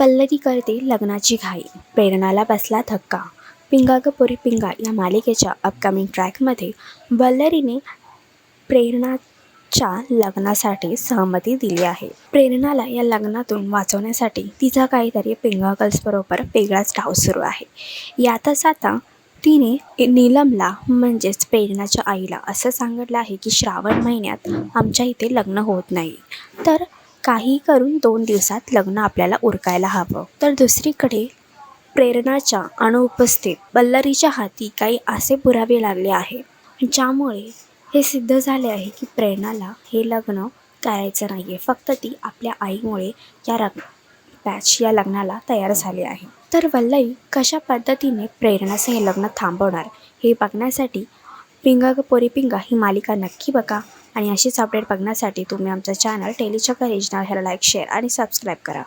वल्लरी करते लग्नाची घाई. प्रेरणाला बसला धक्का. पिंगा ग पोरी पिंगा या मालिकेच्या अपकमिंग ट्रॅकमध्ये वल्लरीने प्रेरणाच्या लग्नासाठी सहमती दिली आहे. प्रेरणाला या लग्नातून वाचवण्यासाठी तिचा काहीतरी पिंगा गर्ल्सबरोबर वेगळाच डाव सुरू आहे. यातच आता तिने नीलमला म्हणजेच प्रेरणाच्या आईला असं सांगितलं आहे की श्रावण महिन्यात आमच्या इथे लग्न होत नाही. तर काही करून दोन दिवसात लग्न आपल्याला उरकायला हवं. तर दुसरीकडे प्रेरणाच्या अनुपस्थित बल्लारीच्या हाती काही असे पुरावे लागले आहे ज्यामुळे हे सिद्ध झाले आहे की प्रेरणाला हे लग्न करायचं नाही आहे फक्त ती आपल्या आईमुळे या रग बॅच या लग्नाला तयार झाली आहे. तर वल्लई कशा पद्धतीने प्रेरणाचं हे लग्न थांबवणार हे बघण्यासाठी पिंगा ग पोरी पिंगा ही मालिका नक्की बघा. आणि अशीच अपडेट बघण्यासाठी तुम्ही आमचं चॅनल टेलीचक्कर रिजनल ह्याला लाईक शेअर आणि सबस्क्राईब करा.